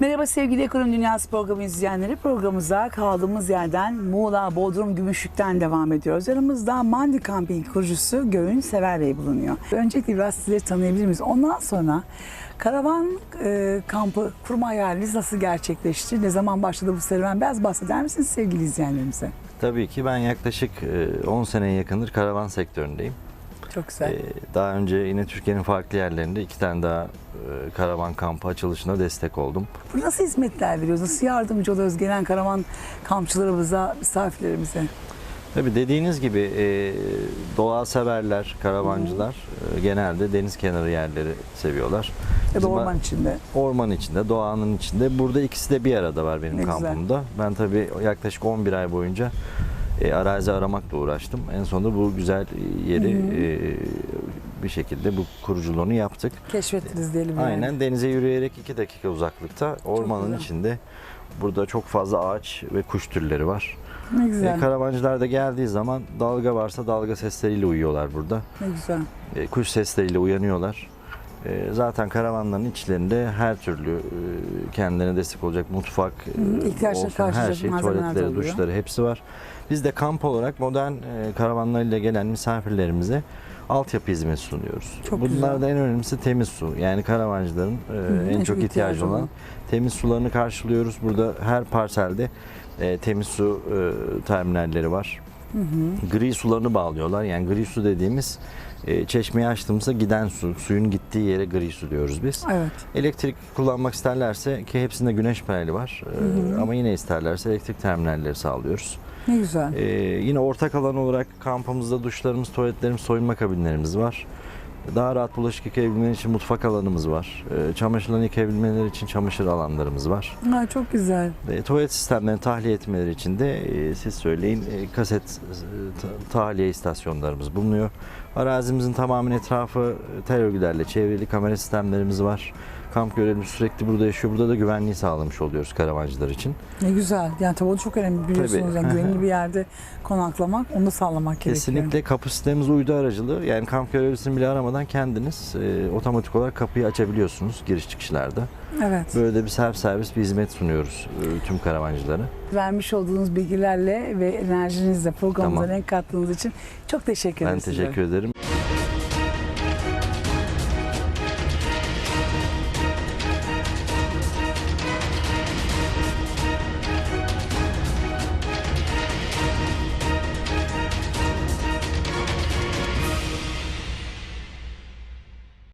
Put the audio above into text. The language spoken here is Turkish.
Merhaba sevgili Ekonomi Dünyası programı izleyenleri. Programımıza kaldığımız yerden Muğla, Bodrum, Gümüşlük'ten devam ediyoruz. Yanımızda Mandi Camping kurucusu Göğün Sever Bey bulunuyor. Öncelikle biraz sizleri tanıyabilir miyiz? Ondan sonra karavan e, kampı kurma hayaliniz nasıl gerçekleşti? Ne zaman başladı bu serüven? Biraz bahseder misiniz sevgili izleyenlerimize? Tabii ki ben yaklaşık e, 10 seneye yakındır karavan sektöründeyim. Çok güzel. E, Daha önce yine Türkiye'nin farklı yerlerinde iki tane daha e, karavan kampı açılışına destek oldum. Bu nasıl hizmetler veriyoruz? Nasıl yardımcı oluyoruz gelen karavan kampçılarımıza, misafirlerimize? Tabii dediğiniz gibi e, doğa severler, karavancılar e, genelde deniz kenarı yerleri seviyorlar. Ya da Bizim- orman içinde. Orman içinde, doğanın içinde. Burada ikisi de bir arada var benim Ne güzel. kampımda. Ben tabii yaklaşık 11 ay boyunca e, arazi aramakla uğraştım. En sonunda bu güzel yeri e, bir şekilde bu kuruculuğunu yaptık. Keşfettiniz diyelim yani. Aynen denize yürüyerek 2 dakika uzaklıkta ormanın içinde burada çok fazla ağaç ve kuş türleri var. Ne E, güzel. karavancılar da geldiği zaman dalga varsa dalga sesleriyle uyuyorlar burada. Ne güzel. E, kuş sesleriyle uyanıyorlar. E, zaten karavanların içlerinde her türlü e, kendilerine destek olacak mutfak, e, Hı, ihtiyaçlarını olsun, her şey, tuvaletleri, oluyor. duşları hepsi var. Biz de kamp olarak modern e, karavanlarıyla gelen misafirlerimize altyapı hizmeti sunuyoruz. Çok güzel. Bunlarda en önemlisi temiz su. Yani karavancıların e, hı, en çok ihtiyacı olan temiz sularını karşılıyoruz. Burada her parselde e, temiz su e, terminalleri var. Hı hı. Gri sularını bağlıyorlar. Yani gri su dediğimiz e, çeşmeyi açtığımızda giden su, suyun gittiği yere gri su diyoruz biz. Evet. Elektrik kullanmak isterlerse ki hepsinde güneş paneli var e, Hı hı. ama yine isterlerse elektrik terminalleri sağlıyoruz. Ne güzel. E, yine ortak alan olarak kampımızda duşlarımız, tuvaletlerimiz, soyunma kabinlerimiz var. Daha rahat bulaşık yıkayabilmeleri için mutfak alanımız var. E, çamaşırlarını yıkayabilmeleri için çamaşır alanlarımız var. Ha, çok güzel. E, tuvalet sistemlerini tahliye etmeleri için de e, siz söyleyin e, kaset e, ta- tahliye istasyonlarımız bulunuyor. Arazimizin tamamen etrafı tel örgülerle çevrili kamera sistemlerimiz var. Kamp görevlimiz sürekli burada yaşıyor. Burada da güvenliği sağlamış oluyoruz karavancılar için. Ne güzel. Yani tabii o çok önemli biliyorsunuz. Tabii. Yani güvenli bir yerde konaklamak, onu da sağlamak gerekiyor. Kesinlikle kapı sistemimiz uydu aracılığı. Yani kamp görevlisini bile aramadan kendiniz e, otomatik olarak kapıyı açabiliyorsunuz giriş çıkışlarda. Evet. Böyle de bir self servis bir hizmet sunuyoruz e, tüm karavancılara. Vermiş olduğunuz bilgilerle ve enerjinizle programımıza Tamam. renk kattığınız için çok teşekkür ederim Ben size. teşekkür ederim.